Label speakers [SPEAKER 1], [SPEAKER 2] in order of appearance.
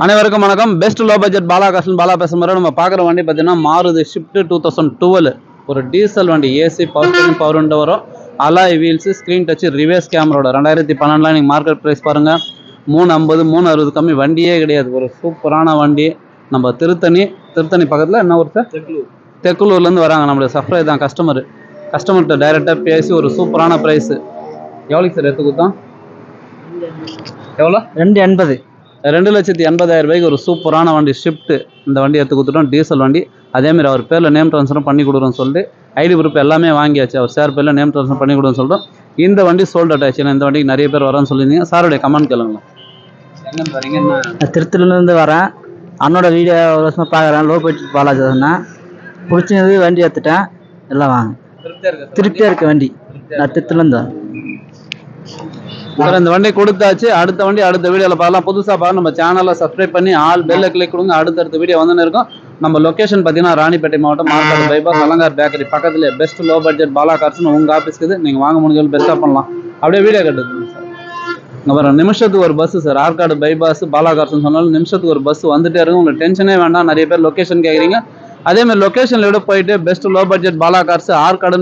[SPEAKER 1] அனைவருக்கும் வணக்கம். Best low budget Bala Kasan Bala பேசும் முறை நம்ம பார்க்குற வண்டி பார்த்தீங்கன்னா Maruti Swift two thousand twelve ஒரு டீசல் வண்டி AC power steering power window வரும். Alloy wheels screen touch reverse கேமரோட ரெண்டாயிரத்தி பன்னெண்டுல நீங்கள் மார்க்கெட் ப்ரைஸ் பாருங்கள் மூணு ஐம்பது மூணு அறுபது கம்மி வண்டியே கிடையாது. ஒரு சூப்பரான வண்டி. நம்ம திருத்தணி திருத்தணி பக்கத்தில் என்ன ஊர் சார்? தெக்குலூர்லேருந்து வராங்க. நம்மளுடைய சப்ளை தான் கஸ்டமர் கஸ்டமர்கிட்ட டைரெக்டாக பேசி ஒரு சூப்பரான ப்ரைஸு எவ்வளோக்கு சார் எடுத்து கொடுத்தோம்? எவ்வளோ?
[SPEAKER 2] ரெண்டு எண்பது.
[SPEAKER 1] ரெண்டு லட்சத்தி எண்பதாயிரம் ரூபாய்க்கு ஒரு சூப்பரான வண்டி ஷிஃப்ட் இந்த வண்டி எடுத்து கொடுத்துட்டோம். டீசல் வண்டி. அதேமாதிரி அவர் பேரில் நேம் ட்ரான்ஸ்ஃபரும் பண்ணி கொடுக்குறோன்னு சொல்லிட்டு ஐடி ப்ரூப் எல்லாமே வாங்கியாச்சு. அவர் சார் பேரில் நேம் ட்ரான்ஸ்ஃபர் பண்ணி கொடுன்னு சொல்லிட்டோம் இந்த வண்டி சோல்ட் அட்டாச் இந்த வண்டிக்கு நிறைய பேர் வரான்னு சொல்லியிருந்தீங்க. சாருடைய கமெண்ட் கேளுங்களேன். எங்கேருந்து வரீங்க?
[SPEAKER 2] திருத்தூர்லேருந்து வரேன். அண்ணோட வீடியோ ஒரு வருஷமாக பார்க்குறேன். லோ பட்ஜெட் பாலாஜி சொன்னேன் பிடிச்சது வண்டி எடுத்துட்டேன். எல்லாம் வாங்க.
[SPEAKER 1] திருப்தியாக இருக்கு
[SPEAKER 2] திருப்தியாக இருக்கு வண்டி. நான் திருத்தூர்லேருந்து வரேன்.
[SPEAKER 1] சார் இந்த வண்டி கொடுத்தாச்சு. அடுத்த வண்டி அடுத்த வீடியோவில் பார்க்கலாம். புதுசாக பார்க்க நம்ம சேனலை சப்ஸ்கிரைப் பண்ணி ஆல் பெல்ல கிளிக் கொடுங்க. அடுத்தடுத்த வீடியோ வந்துன்னு இருக்கும். நம்ம லொக்கேஷன் பார்த்தீங்கன்னா ராணிப்பேட்டை மாவட்டம் மார்க்கெட் பைபாஸ் அலங்கார் பேக்கரி பக்கத்துல பெஸ்ட் லோ பட்ஜெட் பாலா கார்ஸ்னு உங்கள் ஆஃபீஸ்க்கு இது. நீங்கள் வாங்க முடிஞ்சது பெஸ்ட்டாக பண்ணலாம். அப்படியே வீடியோ கட்டுது சார். நிமிஷத்துக்கு ஒரு bus sir. Arcot bypass Bala கார்ஸ்னு சொன்னாலும் நிமிஷத்துக்கு ஒரு பஸ் வந்துட்டே இருக்கும். உங்களுக்கு டென்ஷனே வேண்டாம். நிறைய பேர் லொக்கேஷன் கேட்குறீங்க அதே மாதிரி லொக்கேஷனில் விட போயிட்டு best low budget Bala cars Arcot